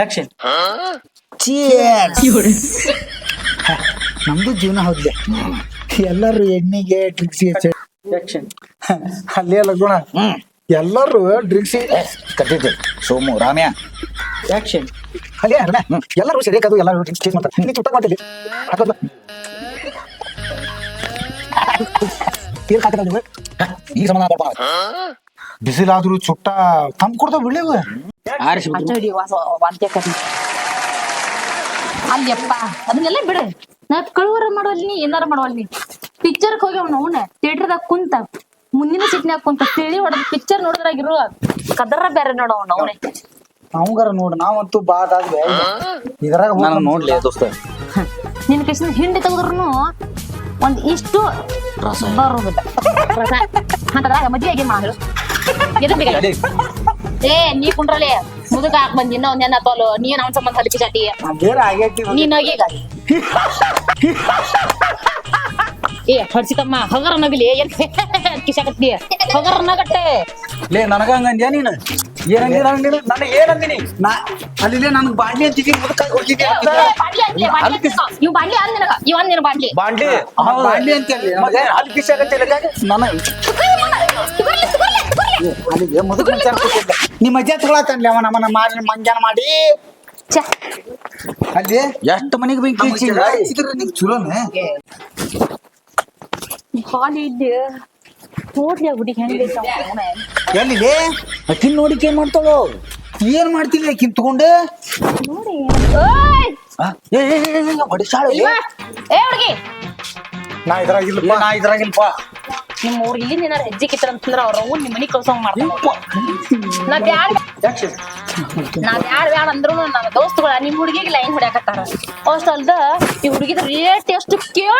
Action ನಮ್ದು ಜೀವನ ಹೌದ್ಲೆ ಎಲ್ಲರೂ ಎಣ್ಣೆಗೆ ಡ್ರಿಂಕ್ಸಿಗೆ ಆಕ್ಷನ್ ಅಲ್ಲೇ ಲಗುಣ ಎಲ್ಲರೂ ಡ್ರಿಂಕ್ಸ್ ಕಟ್ಟಿದ್ದೆ ಸೋಮು ರಾಮ್ಯ. ಆಕ್ಷನ್ ಅಲ್ಲೇ ಅಲ್ಲ ಎಲ್ಲರೂ ಸರಿಯಾಕದು ಎಲ್ಲರೂ ಡ್ರಿಂಕ್ಸ್ ಮಾಡ್ತಾರೆ. ನೀ ಚುಟ್ಟ ಏನ್ ಹಾಕಿದ ನೀವು? ಈ ಸಮಾನ ಬಿಸಿಲಾದ್ರೂ ಚುಟ್ಟ ತಮ್ ಕೊಡ್ತಾವ ಬಿಳಿವು ಆರಿಸಿ ಅಚ್ಚ ಹಿಡಿ ವಾಸ ವಾಂತಿ ಆಕತಿ. ಅಲ್ಲಪ್ಪ ಅದನ್ನೆಲ್ಲ ಬಿಡು. ನಾ ಕಳುವರ ಮಾಡೋಲ್ ನೀ ಏನಾರ ಮಾಡೋಲ್ ನೀ. ಪಿಕ್ಚರ್ಗೆ ಹೋಗಿ ಅವ್ನ. ಅವನ ಥಿಯೇಟರ್ದಾಗ ಕುಂತ. ಮುಂದಿನ ಸೀಟ್ನ್ಯಾಗ ಕುಂತ. ತಿಳಿ ಹೊಡೆದ ಪಿಕ್ಚರ್ ನೋಡಿದ್ರಾಗಿರೋ ಕದರ ಬೇರೆ ನೋಡು ಅವ್ನ ಅವನೇ. ಅವಂಗಾರ ನೋಡು ನಾವಂತೂ ಬಾದಾದ್ವಿ ಇದ್ರಾಗ ನಾನು ನೋಡ್ಲಿ ದೋಸ್ತ. ನಿನ್ ಕೃಷ್ಣ ಹಿಂಡಿ ತೆಗೆದ್ರು ಒಂದ್ ಇಷ್ಟು ರಸ. ರಸ ಅಂತದ್ರಾಗ ಎದಕ್? ಏ ನೀ ಕುಂಡ್ರಲೆ. ಮುದುಕ ಹಾಕ್ ಬಂದಿ ಇನ್ನೂ ಒಂದ್ ತೋಲು. ನೀನ್ ಅವನ್ ಸಂಬಂಧ ಹಲಿಕಿ ಚಾಟಿ ಬೇರೆ ಆಗೈತಿ ನೀನ್ ಹೋಗಿ ಏ ಹಡ್ಸಿತಮ್ಮ ಹಗರ ನಗಲಿ ಏನ್ ಕಿಶಾಕತ್ತಿ ಹಗರ ನಗಟ್ಟೆ. ಲೇ ನನಗ ಹಂಗಂದ್ಯಾ ನೀನು? ಏನಂದಿ ನನಗೆ ನನಗೆ ಏನಂದಿನಿ? ನಾ ಅಲ್ಲಿ ನನಗೆ ಬಾಂಡ್ಲಿ ಅಂತಿದ್ದಿ ಮುದಕ ಹೋಗಿದ್ದೆ ಬಾಂಡಿ ಬಾಡ್ಲಿ ಅಂದ್ ನಿನಗ ಇವ್ ಅಂದ್ ನಿನ್ ಬಾಡ್ಲಿ ಬಾಂಡ್ಲಿ ಬಾಂಡ್ಲಿ ಅಂತ ಹೇಳಿ ಅಲ್ಲಿ ಕಿಸ್ ಆಗತ್ತೆ ನನಗೆ ಅಲ್ಲಿಗೆ ಮುದುಕ ನಿಮ್ಮ ಅಜ್ಜ ತಗೊಳತನ್ಲಿ ಅವ ನಮ್ಮನ್ನ ಮಾಡಿ ಮಂಜಾನ ಮಾಡಿ. ಅಲ್ಲಿ? ಎಷ್ಟು ಮನೆಗೆ ಬೆಂಕಿ ಹಚ್ಚಿ? ಹಚ್ಚಿದ್ರೆ ನಿಂಗೆ ಚಲೋನೆ? ಬಾಡ್ಲಿ ಇಲ್ಲಿ ನೋಡ್ಲಿ ಆ ಹುಡುಗಿ ಹೆಂಗೈತೆ ಅವ್ನ. ಎಲ್ಲಿ ಅಕ್ಕಿನ ನೋಡಿಕೆ ಏನ್ ಮಾಡ್ತಾಳು ಏನ್ ಮಾಡ್ತಿಲ್ಲ ಅಕ್ಕಿ ತಗೊಂಡೆ ನೋಡಿ ಓಯ್! ಏ ಏ, ಏ, ಏ, ಹೊಡಿಸಾಳು ಇಲ್ವ? ಏ ಹುಡುಗಿ ನಾ ಇದ್ರಾಗ ಇಲ್ಲ ನಾ ಇದ್ರಾಗಿಲ್ಪ ನಿಮ್ ಊರ್ ಇಲ್ಲಿ ಏನಾರ ಹೆಜ್ಜೆ ಕಿತ್ತರ ಅಂತಂದ್ರ ಅವ್ರ ಅವ್ವ ನಿಮ್ ಮನಿ ಕಳ್ಸಂಗ್ ಮಾಡ್ತಾರ ನಾ ಬ್ಯಾಡ ನಾ ಬ್ಯಾಡ ಬ್ಯಾಡ ಅಂದ್ರು ನನ್ನ ದೋಸ್ತುಗಳ ನಿಮ್ ಹುಡುಗಿಗೆ ಲೈನ್ ಹೊಡ್ಯಾಕತ್ತಾರ ಅಷ್ಟ ಅಲ್ದ ಈ ಹುಡುಗಿದ ರೇಟ್ ಎಷ್ಟು ಕೇಳ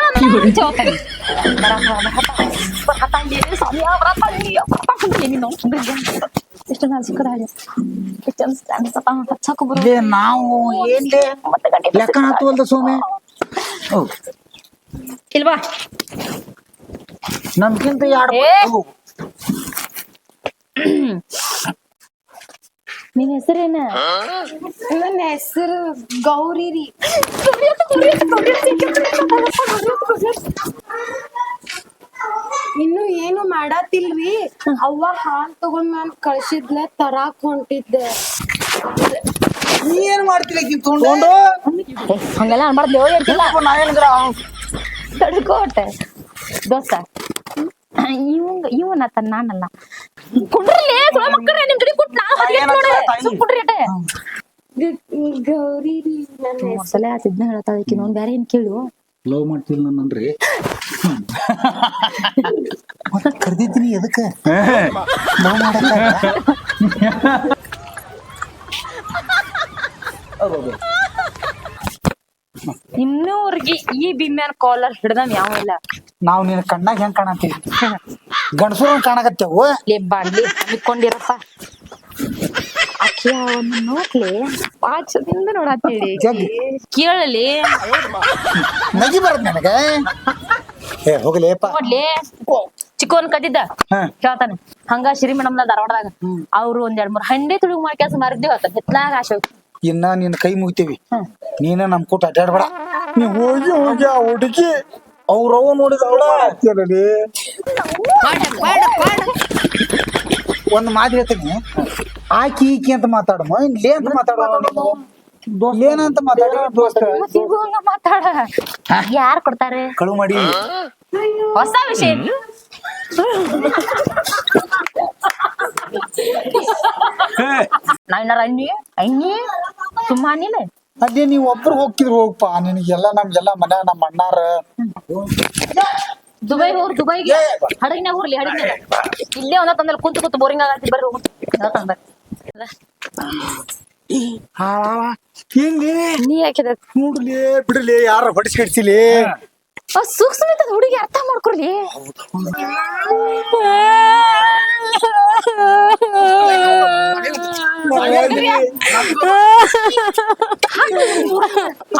ಸಿಕ್ಕದ ಹೇಳಿ ಎಷ್ಟು ಹಚ್ಚಕ್ ನಾವು ಏನ್ಲೇ ಮತ್ತೆ ಗಂಟೆ ಲೆಕ್ಕ ಹಾಕುವಲ್ದ ಸೋಮೆ ಇಲ್ವಾ ನಮ್ಗಿಂತ ಎರಡು! ನಿನ್ ಹೆಸರೇನ? ನನ್ನ ಹೆಸರು ಗೌರಿ ರೀ ಅವ್ವ ಹಾಲ್ ತಗೊಂಡ್ ನಾನ್ ಕಳ್ಸಿದ್ಲ ತರಾಕ್ ಹೊಂಟಿದ್ದೆ. ನೀ ಏನ್ ಮಾಡ್ತಿಲ್ಲ ಆಕಿನ್ ತಗೊಂಡು ಹಂಗೆಲ್ಲ ಅನ್ಬಾರ್ದು ದೇವ್ರು ಹೇಳ್ತಿಲ್ಲ ತಡ್ಕೋಟ ದೋಸ್ತ ಇವಂಗ ಇವನ ತನ್ನ ನಾನಲ್ಲ. ಕುಂಡ್ರಲಿ ಸುಳ ಮಕ್ಕಳ ನಿಮ್ ಜೊತೆ ಕುಟ್ ನಾ ಸುಮ್ ಅಟೆ ಗೌರಿ ರೀ ನನ್ನ ಹೇಳತ್ತ ಸಲ ಸಿದ್ನ ಹೇಳತ್ತಾಳ ಈಕಿ ನೋಡ್ ಬ್ಯಾರೆ ಏನ್ ಕೇಳು? ಲವ್ ಮಾಡ್ತಿಲ್ಲ ನನ್ರಿ ಮತ್ತ ಕರ್ದಿದ್ದೀನಿ ಎದಕ್ಕ ಲವ್ ಮಾಡಕ್ಕ ಇನ್ನೂರ್ಗಿ ಈ ಬಿಮ್ಯಾನ್ ಕಾಲರ್ ಹಿಡ್ದನ್ ಯಾವ ಇಲ್ಲ ನಾವು ನಿನ್ನ ಕಣ್ಣಾಗ ಹೆಂಗ್ ಕಾಣತ್ತೀವಿ ಗಂಡಸರು ಕಾಣಕತ್ತೇವು ಲೇ ಬಾಡ್ಲಿ ಅನ್ಕೊಂಡಿರಪ್ಪ ನೋಡ್ಲಿ. ಪಾಚದಿಂದ ಜಗ್ಗಿ. ಕೇಳಲಿ. ನಗಿ ಬರತ್ ನನಗ. ಏ ಹೋಗ್ಲೇಪ ನೋಡ್ಲಿ. ಚಿಕ್ಕವನ್ ಕದ್ದಿದ್ದ. ಹಾ. ಹೇಳ್ತಾನೆ ಹಂಗ ಶ್ರೀ ಮೇಡಮ್ನ ಧಾರವಾಡದಾಗ ಅವ್ರು ಒಂದ್ ಎರಡ್ ಮೂರ್ ಹಂಡೆ ತುಳುಗ್ ಮಾಡಿ ಕೆಲಸ ಮಾರಿದ್ವಿ ಹೇಳ್ತಾನೆ ಆಶೆ ಇನ್ನ ನಿನ್ನ ಕೈ ಮುಗಿತೀವಿ. ನೀನ ನಮ್ ಕೂಟ ಅಡ್ಡಾಡ್ಬೇಡ ನೀ ಹೋಗಿ ಹೋಗಿ ಆ ಹುಡುಗಿ ಅವ್ರವ ನೋಡಿದ ಅವಳ ಒಂದ್ ಮಾತು ಹೇಳ್ತೀನಿ. ಆಕಿ ಈಕಿ ಅಂತ ಮಾತಾಡಮ್ಮ ಇನ್ ಲೇ ಅಂತ ಮಾತಾಡೋ ಲೇನ ಅಂತ ಮಾತಾಡ. ದೋಸ್ತ. ಹಂಗ ಮಾತಾಡ. ಯಾರ್ ಕೊಡ್ತಾರೆ? ಕಳು ಮಾಡಿ. ಹೊಸ ವಿಷಯ. ನಾವಿನಾರ ಅಣ್ಣಿ? ಅಣ್ಣಿ? ತುಂಬಾ ಅದೇ ನೀವ್ ಒಬ್ರು ಹೋಗ್ತಿದ್ರು ಹೋಗಪ್ಪ ನಿನಗೆಲ್ಲ ನಮ್ಗೆಲ್ಲ ಮನ್ಯಾಗ ನಮ್ಮ ಅಣ್ಣಾರ. ದುಬೈ ಹೋಗ್ರಿ ದುಬೈಗೆ. ಹಡಗಿನ ಹೋಗ್ಲಿ ಹಡಗಿನ ಇಲ್ಲೇ ಒಂದ ತಂದಲ್ಲಿ ಕುಂತು ಕುಂತು ಬೋರಿಂಗ್ ಆಗತ್ತಿ ಬರ್ರಿ ಹೋಗು. ಹಿಂಗೆ. ನೀ ನೋಡ್ಲಿ ಬಿಡ್ಲಿ ಯಾರ ಹೊಡಿಸ್ಕಿಡ್ಸಿಲಿ ಸೂಕ್ಷ್ಮ ಹುಡುಗಿ ಅರ್ಥ ಮಾಡ್ಕೊಳ್ಳಿ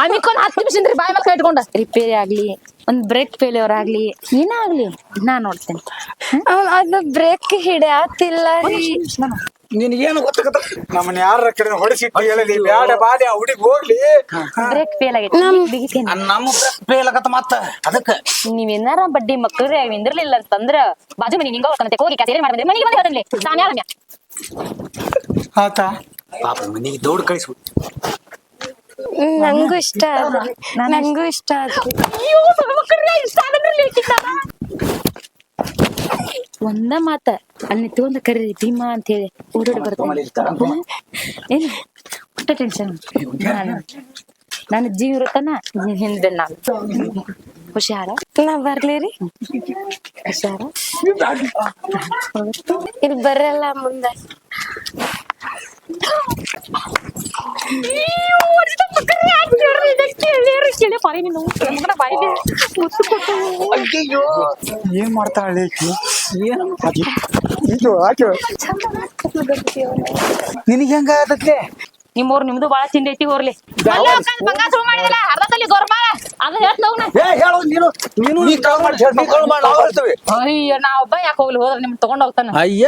ಅನ್ಕೊಂಡ್ ಹತ್ತು ಮಿಷಿನ್ ಬಾಯ್ ಮೇಲೆ ಕೈ ಇಟ್ಕೊಂಡ ರಿಪೇರಿ ಆಗ್ಲಿ ಒಂದ್ ಬ್ರೇಕ್ ಫೇಲ್ಯೂರ್ ಆಗ್ಲಿ ಏನಾಗ್ಲಿ ನಾ ನೋಡ್ತೇನೆ. ಅದ್ನ ಬ್ರೇಕ್ ಹಿಡಿಯಾತಿಲ್ಲ ರೀ. ನಿನಗೇನು ಗೊತ್ತಾಗತ್ತ? ನಮ್ಮನ್ನ ಯಾರ ಕಡೆ ಹೊಡಿಸಿಟ್ಟು ಹೇಳಲಿ ಬ್ಯಾಡ ಬಾಡಿ ಆ ಹುಡುಗಿ ಹೋಗ್ಲಿ. ಬ್ರೇಕ್ ಫೇಲ್ ಆಗೈತಿ. ಬಿಗಿತೇನೆ ನಮ್ಮ ಬೇಲಕತ್ತ ಮತ್ತ? ಅದಕ್ಕ. ನೀವ್ ಏನಾರ ಬಡ್ಡಿ ಮಕ್ಕಳ್ರೆ ನಿಂದಿರ್ಲಿಲ್ಲ ಅಂತಂದ್ರ ಬಾಜು ಮನಿ ನಿಂಗ ಹೋಗ್ಕಂತೆ ಹೋಗಿ ಕಚೇರಿ ಮಾಡಿದ್ರೆ ಮನಿಗೆ ಬಂದು ಹೇಳ್ತೀನಿ ನಾನು ಯಾರಮ್ಯ ಆತ. ಪಾಪ ಮನಿಗೆ ದೌಡ್ ಕಳಿಸು. ನಂಗೂ ಇಷ್ಟ ನಂಗೂ ಇಷ್ಟ ಅಯ್ಯೋ ನನ್ನ ಮಕ್ಕಳ್ರಿ ಇಷ್ಟ ಇಟ್ಟಿದ್ದಾನ ಒಂದ ಮಾತ. ಅಲ್ಲಿ ತಗೊಂಡ ಕರೀರಿ ಭೀಮಾ ಅಂತ ಹೇಳಿ. ಓಡೋಡಿ ಬರ್ತಾನೆ. ಏನು? ಒಟ್ಟ ಟೆನ್ಷನ್ ನಾನು ನನ್ನ ಜೀವ ಇರುತ್ತಾನ ಹಿಂದೆ ನಾನು. ಹುಷಾರ? ನಾ ಬರ್ಲಿ ರೀ. ಹುಷಾರ? ಇಲ್ಲಿ ಬರಲ್ಲ ಮುಂದೆ. ಅಯ್ಯೋ ಏನ್ ಮಾಡ್ತಾಳೆ? ಇದು ಆಕೆ ನಿನಗೆ ಹೆಂಗ ಆಗತ್ಲೆ ನಿಮ್ಮವ್ರು ನಿಮ್ದು ಬಾಳ ತಿಂಡಿ ಐತಿ ಹೋರ್ಲಿ. ಬಂಗಾರ ಶುರು ಮಾಡಿದಿಲ್ಲ ಅರ್ಧದಲ್ಲಿ ಅದು ಹೇಳ್ತ ಹೋಗ್ ನಾ ಏ ಹೇಳು ನೀನು ನೀನು ನೀ ಕಾಲ್ ಮಾಡಿ ಹೇಳು, ನೀ ಕಾಲ್ ಮಾಡಿ. ನಾವು ಹೇಳ್ತೇವೆ ಅಯ್ಯೋ ನಾ ಒಬ್ಬ ಯಾಕೆ ಹೋಗ್ಲಿ ಹೋದ್ರೆ ನಿಮ್ ತಗೊಂಡ್ ಹೋಗ್ತಾನ. ಅಯ್ಯ!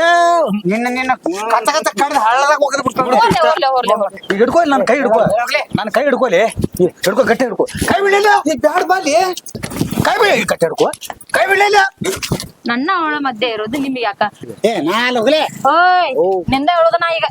ನಿನ್ನ ನಿನ್ನ ಕತ್ತ ಕತ್ತ ಕಡ್ದು ಹಳ್ಳದಾಗ ಹೋಗದ್ ಬಿಡ್ತಾನೆ ಹೋಗ್ಲಿ ಹೋಗ್ಲಿ ಹೋಗ್ಲಿ ಹೋಗ್ಲಿ. ಈಗ ಹಿಡ್ಕೊ ನನ್ನ ಕೈ ಹಿಡ್ಕೋ ನನ್ನ ಕೈ ಹಿಡ್ಕೋಲಿ ಹಿಡ್ಕೋ ಗಟ್ಟಿ ಹಿಡ್ಕೊ. ಕೈ ಬಿಡಲಿಲ್ಲ ಈ ಬ್ಯಾಡ ಬಾಲಿ. ಕೈ ಬಿಡ ಗಟ್ಟಿ ಹಿಡ್ಕೊ. ಕೈ ಬಿಡಲಿಲ್ಲ ನನ್ನ ಅವಳ ಮಧ್ಯೆ ಇರೋದು ನಿಮ್ಗೆ ಯಾಕ? ಏ ನಾಲ್ ಹೋಗ್ಲೆ. ಓಯ್ನಿಂದ ಹೇಳೋದ ನಾ ಈಗ.